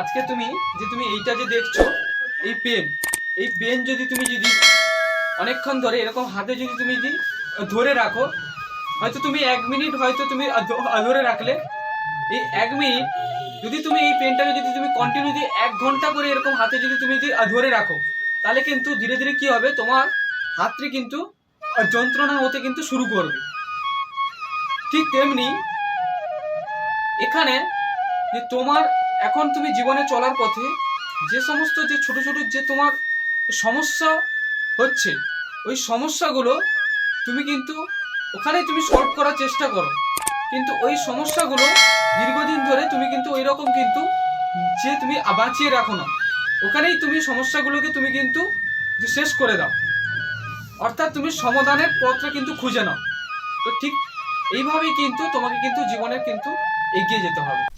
আজকে তুমি, যে তুমি এইটা যে দেখছ, এই পেন এই পেন যদি তুমি যদি অনেকক্ষণ ধরে এরকম হাতে যদি তুমি যদি ধরে রাখো, হয়তো তুমি এক মিনিট হয়তো তুমি ধরে রাখলে। এই এক মিনিট যদি তুমি এই পেনটাকে যদি তুমি কন্টিনিউ যদি এক ঘণ্টা করে এরকম হাতে যদি তুমি যদি ধরে রাখো, তাহলে কিন্তু ধীরে ধীরে কি হবে? তোমার হাতটি কিন্তু যন্ত্রণা হতে কিন্তু শুরু করবে। ঠিক তেমনি এখানে যে তোমার এখন তুমি জীবনে চলার পথে যে সমস্ত যে ছোট ছোট যে তোমার সমস্যা হচ্ছে, ওই সমস্যাগুলো তুমি কিন্তু ওখানেই তুমি সলভ করার চেষ্টা করো। কিন্তু ওই সমস্যাগুলো দীর্ঘদিন ধরে তুমি কিন্তু ওই রকম কিন্তু যে তুমি বাঁচিয়ে রাখো না। ওখানেই তুমি সমস্যাগুলোকে তুমি কিন্তু শেষ করে দাও। অর্থাৎ তুমি সমাধানের পথটা কিন্তু খুঁজে নাও। তো ঠিক এইভাবেই কিন্তু তোমাকে কিন্তু জীবনে কিন্তু এগিয়ে যেতে হবে।